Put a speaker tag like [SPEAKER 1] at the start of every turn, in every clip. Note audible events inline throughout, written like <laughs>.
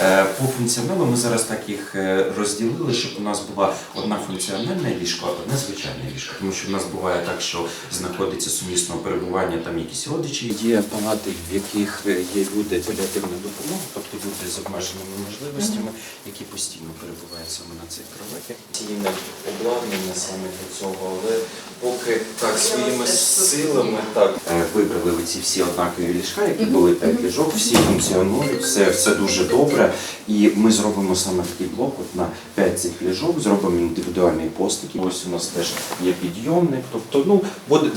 [SPEAKER 1] Е, По функціоналу ми зараз так їх е, розділили, щоб у нас була одна функціональна ліжко, а одне звичайне ліжко. Тому що в нас буває так, що знаходиться сумісного перебування там якісь родичі. Є палати, в яких е, є люди паліативна допомога, тобто люди з обмеженими можливостями, які постійно перебувають саме на цих кроватях. Цінне обладнання саме для цього, але поки так своїми силами так вибрали ці всі однакові ліжка, які були п'ять ліжок, всі функціонують, все, все дуже добре. І ми зробимо саме такий блок от на п'ять цих ліжок, зробимо індивідуальні постики. Ось у нас теж є підйомник. Тобто, ну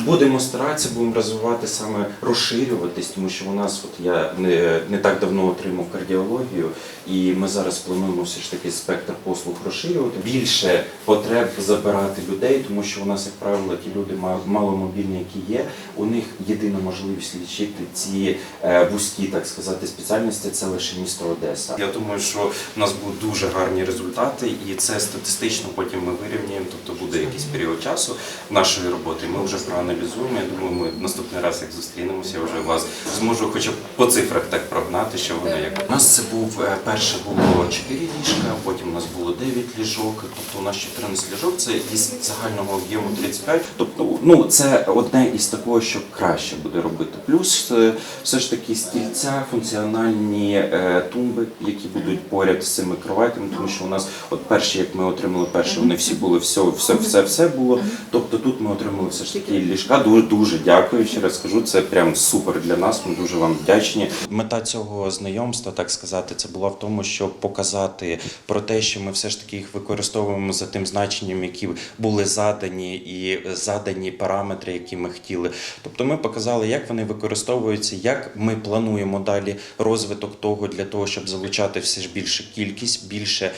[SPEAKER 1] будемо старатися, будемо розвивати саме розширюватись, тому що у нас, от я не, не так давно отримав кардіологію, і ми зараз плануємо все ж таки спектр послуг розширювати. Більше потреб забирати людей, тому що у нас, як правило, ті люди ма- маломобільні, які є, у них єдина можливість лічити ці е, вузькі, так сказати, спеціальності це лише місто Одеса. Я думаю, що у нас будуть дуже гарні результати, і це статистично потім ми вирівняємо. Тобто буде якийсь період часу нашої роботи. Ми вже проаналізуємо. Я думаю, ми наступний раз, як зустрінемося, я вже вас зможу хоча б по цифрах так прогнати, що воно як. У нас це був е, перше було 4 ліжка, потім у нас було 9 ліжок. Тобто у нас 14 ліжок, це із загального об'єму 35. Тобто, ну це одне із такого, що краще буде робити. Плюс е, все ж таки стільця, функціональні е, тумби, які будуть поряд з цими кроватями, тому що у нас, от перші, як ми отримали перші, вони всі були все, все, все, все було. Тобто тут ми отримали все ж таки ліжка. Дуже дуже дякую. Ще раз скажу, це прям супер для нас. Ми дуже вам вдячні. Мета цього знайомства, так сказати, це була в тому, щоб показати про те, що ми все ж таки їх використовуємо за тим значенням, які були задані, і задані параметри, які ми хотіли. Тобто, ми показали, як вони використовуються, як ми плануємо далі розвиток того для того, щоб залучати все ж більше кількість, більше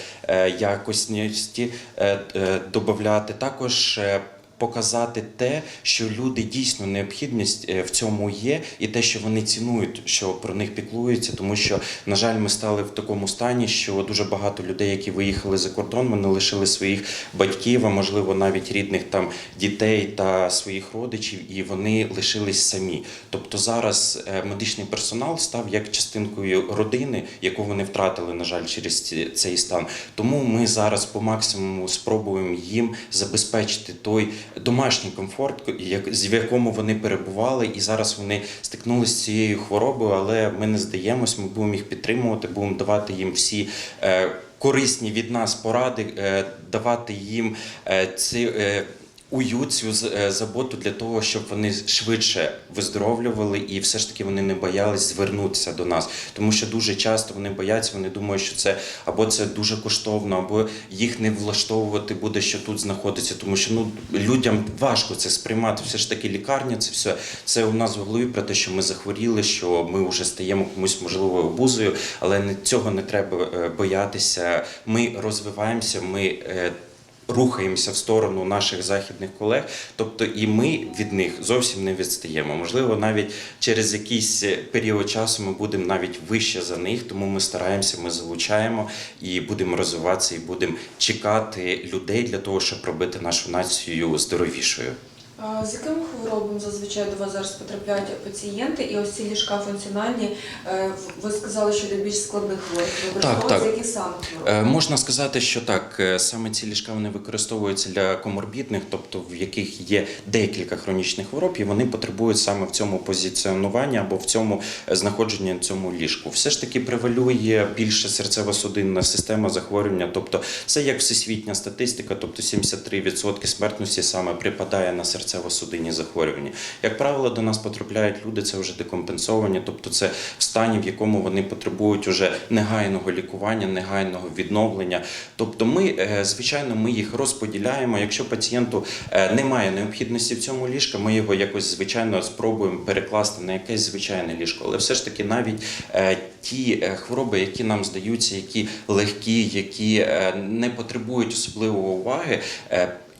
[SPEAKER 1] якісності якості е, е, додати. Також е, показати те, що люди дійсно необхідність е, в цьому є, і те, що вони цінують, що про них піклуються, тому що, на жаль, ми стали в такому стані, що дуже багато людей, які виїхали за кордон, вони лишили своїх батьків, а можливо навіть рідних там дітей та своїх родичів, і вони лишились самі. Тобто зараз е, медичний персонал став як частинкою родини, яку вони втратили, на жаль, через цей стан. Тому ми зараз по максимуму спробуємо їм забезпечити той домашній комфорт, як- в якому вони перебували, і зараз вони стикнулися з цією хворобою, але ми не здаємось, ми будемо їх підтримувати, будемо давати їм всі. е, Корисні від нас поради, е, давати їм е, ці уют, цю е, заботу для того, щоб вони швидше виздоровлювали і все ж таки вони не боялись звернутися до нас. Тому що дуже часто вони бояться, вони думають, що це або це дуже коштовно, або їх не влаштовувати буде, що тут знаходиться. Тому що ну людям важко це сприймати. Все ж таки лікарня, це все це у нас в голові про те, що ми захворіли, що ми вже стаємо комусь можливо обузою, але цього не треба е, боятися. Ми розвиваємося. Ми е, рухаємося в сторону наших західних колег, тобто і ми від них зовсім не відстаємо. Можливо, навіть через якийсь період часу ми будемо навіть вище за них, тому ми стараємося, ми залучаємо і будемо розвиватися, і будемо чекати людей для того, щоб робити нашу націю здоровішою.
[SPEAKER 2] З якими хворобами зазвичай до вас зараз потрапляють пацієнти? І ось ці ліжка функціональні, е, ви сказали, що для більш складних хворих використовуються,
[SPEAKER 1] так.
[SPEAKER 2] які саме хвороби?
[SPEAKER 1] Е, Можна сказати, що так, е, саме ці ліжка вони використовуються для коморбідних, тобто в яких є декілька хронічних хвороб, і вони потребують саме в цьому позиціонуванні або в цьому знаходженні на цьому ліжку. Все ж таки превалює більше серцево-судинна система захворювання, тобто це як всесвітня статистика, тобто 73% смертності саме припадає на серцево-судинні захворювання. Як правило, до нас потрапляють люди, це вже декомпенсовані, тобто це в стані, в якому вони потребують уже негайного лікування, негайного відновлення. Тобто, ми, е, звичайно, ми їх розподіляємо. Якщо пацієнту е, немає необхідності в цьому ліжка, ми його якось звичайно спробуємо перекласти на якесь звичайне ліжко. Але все ж таки, навіть е, ті хвороби, які нам здаються, які легкі, які не потребують особливої уваги.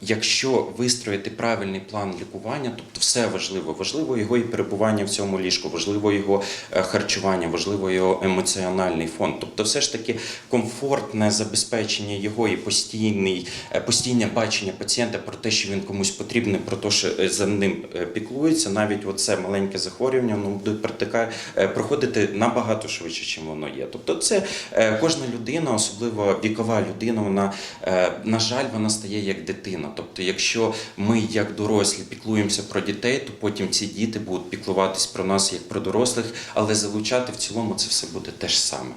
[SPEAKER 1] Якщо вистроїти правильний план лікування, тобто все важливо, важливо його і перебування в цьому ліжку, важливо його е, харчування, важливо його емоціональний фон. Тобто, все ж таки комфортне забезпечення його і постійний, е, постійне бачення пацієнта про те, що він комусь потрібний, про те, що е, за ним піклується, навіть оце маленьке захворювання, воно буде е, проходити набагато швидше, чим воно є. Тобто, це кожна людина, особливо вікова людина, вона на жаль, вона стає як дитина. Тобто, якщо ми, як дорослі, піклуємося про дітей, то потім ці діти будуть піклуватись про нас як про дорослих, але залучати в цілому це все буде те ж саме.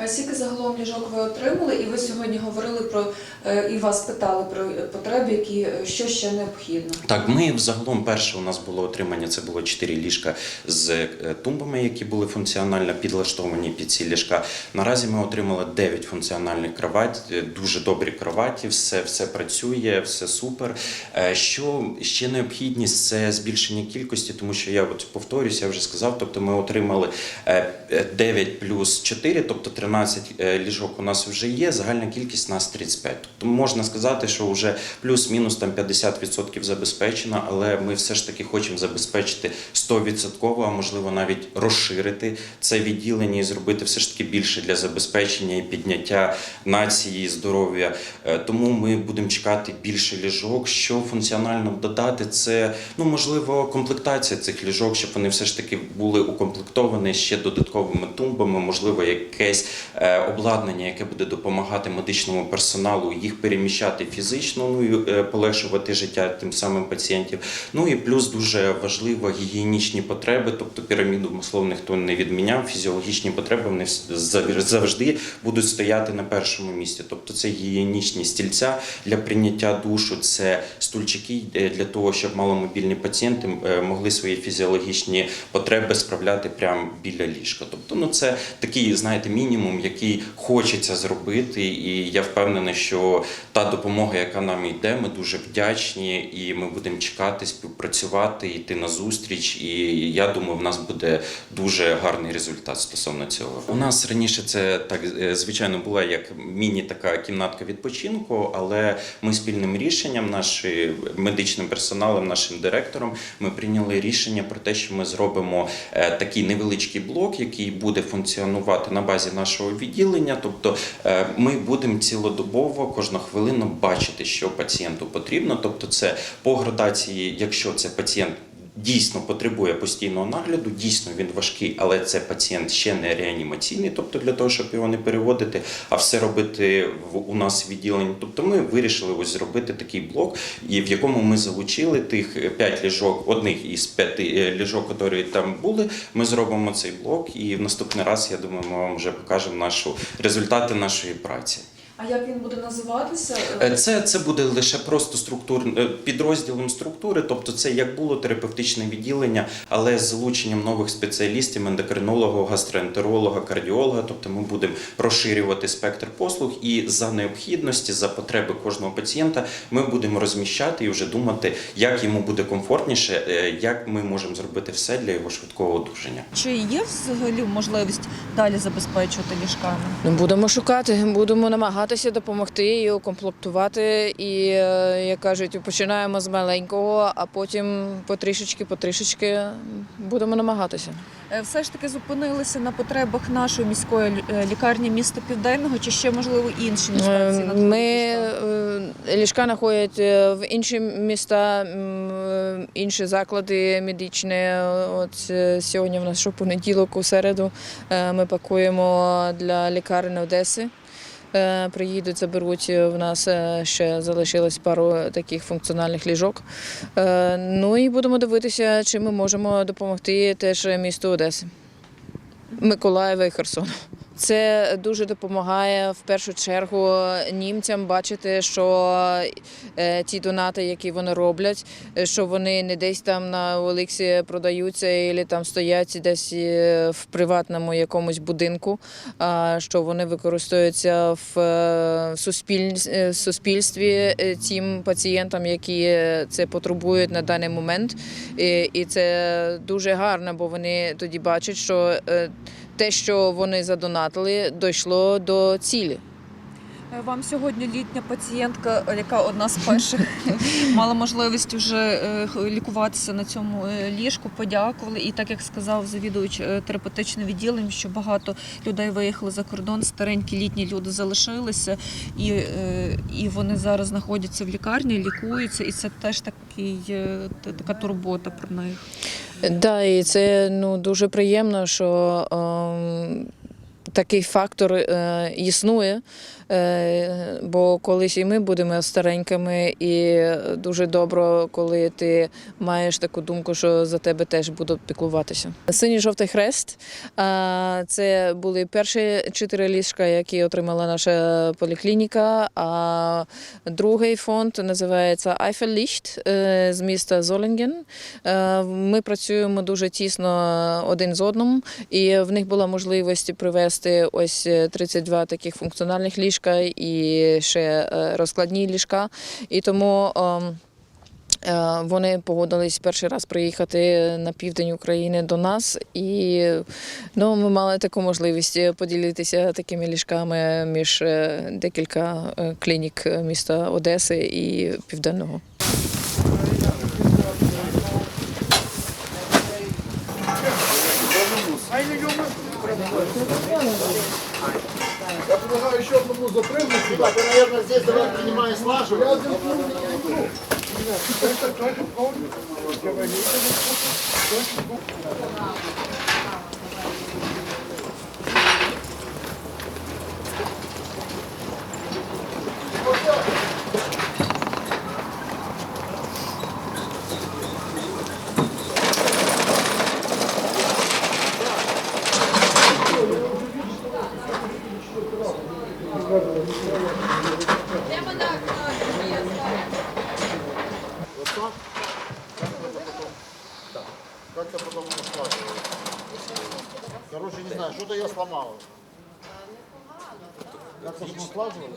[SPEAKER 2] А Скільки загалом ліжок ви отримали, і ви сьогодні говорили про е, і вас питали про е, потреби, які е, що ще необхідно.
[SPEAKER 1] Так, ми взагалом перше у нас було отримання. Це було 4 ліжка з е, тумбами, які були функціонально підлаштовані під ці ліжка. Наразі ми отримали 9 функціональних кровать, е, дуже добрі кроваті, все, все працює, все супер. Е, Що ще необхідність це збільшення кількості, тому що я от повторюсь, я вже сказав. Тобто ми отримали е, е, 9 плюс 4, тобто 13 е, ліжок у нас вже є. Загальна кількість нас 35. Тобто можна сказати, що вже плюс-мінус там 50% забезпечено, але ми все ж таки хочемо забезпечити 100%, а можливо навіть розширити це відділення і зробити все ж таки більше для забезпечення і підняття нації, здоров'я. Е, Тому ми будемо чекати більше ліжок. Що функціонально додати, це ну можливо комплектація цих ліжок, щоб вони все ж таки були укомплектовані ще додатковими тумбами, можливо, якесь обладнання, яке буде допомагати медичному персоналу їх переміщати фізично, ну і е, полегшувати життя тим самим пацієнтів. Ну і плюс дуже важливо гігієнічні потреби, тобто піраміду Маслоу ніхто не відміняв. Фізіологічні потреби вони завжди будуть стояти на першому місці. Тобто це гігієнічні стільця для прийняття душу, це стульчики е, для того, щоб маломобільні пацієнти е, могли свої фізіологічні потреби справляти прямо біля ліжка. Тобто, ну це такий, знаєте, мінімум, який хочеться зробити, і я впевнений, що та допомога, яка нам йде, ми дуже вдячні, і ми будемо чекати, співпрацювати, йти на зустріч. І я думаю, в нас буде дуже гарний результат стосовно цього. У нас раніше це так е, звичайно була як міні така кімнатка відпочинку, але ми спільним рішенням, нашим медичним персоналом, нашим директором, ми прийняли рішення про те, що ми зробимо е, такий невеличкий блок, який буде функціонувати на базі нашого відділення. Тобто е, ми будемо цілодобово кожну хвилину бачити, що пацієнту потрібно. Тобто, це по градації, якщо це пацієнт. Дійсно потребує постійного нагляду, дійсно він важкий, але це пацієнт ще не реанімаційний, тобто для того, щоб його не переводити, а все робити в у нас відділенні. Тобто ми вирішили ось зробити такий блок, і в якому ми залучили тих п'ять ліжок, одних із п'яти е, ліжок, які там були. Ми зробимо цей блок, і в наступний раз я думаю, ми вам вже покажемо нашу результати нашої праці.
[SPEAKER 2] А як він буде називатися?
[SPEAKER 1] Е, Це, це буде лише просто структур е, підрозділом структури, тобто це як було терапевтичне відділення, але з залученням нових спеціалістів, ендокринолога, гастроентеролога, кардіолога. Тобто ми будемо розширювати спектр послуг і за необхідності, за потреби кожного пацієнта, ми будемо розміщати і вже думати, як йому буде комфортніше, е, як ми можемо зробити все для його швидкого одужання.
[SPEAKER 3] Чи є взагалі можливість далі забезпечувати ліжками?
[SPEAKER 4] Ну, будемо шукати, будемо намагатися допомогти і укомплектувати. І, е, як кажуть, починаємо з маленького, а потім потрішечки, потрішечки будемо намагатися.
[SPEAKER 3] Е, Все ж таки зупинилися на потребах нашої міської е, лікарні міста Південного, чи ще можливо інші?
[SPEAKER 4] Е, Ми ліжка знаходять в інші міста, інші заклади медичні. От сьогодні в нас що понеділок, у середу ми пакуємо для лікарень Одеси. Е, Приїдуть, заберуть в нас е, ще залишилось пару таких функціональних ліжок. Е, Ну і будемо дивитися, чи ми можемо допомогти теж місту Одеси, Миколаєва і Херсону. Це дуже допомагає в першу чергу німцям бачити, що е, ті донати, які вони роблять, е, що вони не десь там на Олексі продаються, або там стоять десь е, в приватному якомусь будинку, а що вони використовуються в суспіль- суспільстві тим пацієнтам, які це потребують на даний момент. І, це дуже гарно, бо вони тоді бачать, що те, що вони задонатили, дійшло до цілі.
[SPEAKER 3] Е, Вам сьогодні літня пацієнтка, яка одна з перших <laughs> мала можливість вже е, лікуватися на цьому е, ліжку, подякували. І так як сказав завідувач е, терапевтичним відділенням, що багато людей виїхали за кордон, старенькі літні люди залишилися, і, е, і вони зараз знаходяться в лікарні, лікуються, і це теж такий, е, така турбота про них.
[SPEAKER 4] Да, і це ну дуже приємно, що ем, такий фактор е, існує. Е, бо колись і ми будемо старенькими, і дуже добре, коли ти маєш таку думку, що за тебе теж будуть піклуватися. Синій жовтий хрест. Це були перші чотири ліжка, які отримала наша поліклініка. А другий фонд називається е, з міста Золінген. Е, Ми працюємо дуже тісно один з одним, і в них була можливість привезти ось 32 таких функціональних ліжка і ще е, розкладні ліжка. І тому. ем, е, Вони погодились перший раз приїхати на південь України до нас, і ну, ми мали таку можливість поділитися такими ліжками між е, декілька е, клінік міста Одеси і Південного.
[SPEAKER 5] Запрыгнуть
[SPEAKER 6] я, наверное, здесь давай принимай слаживай. Не знаю, Непогано, так. Як це ж не.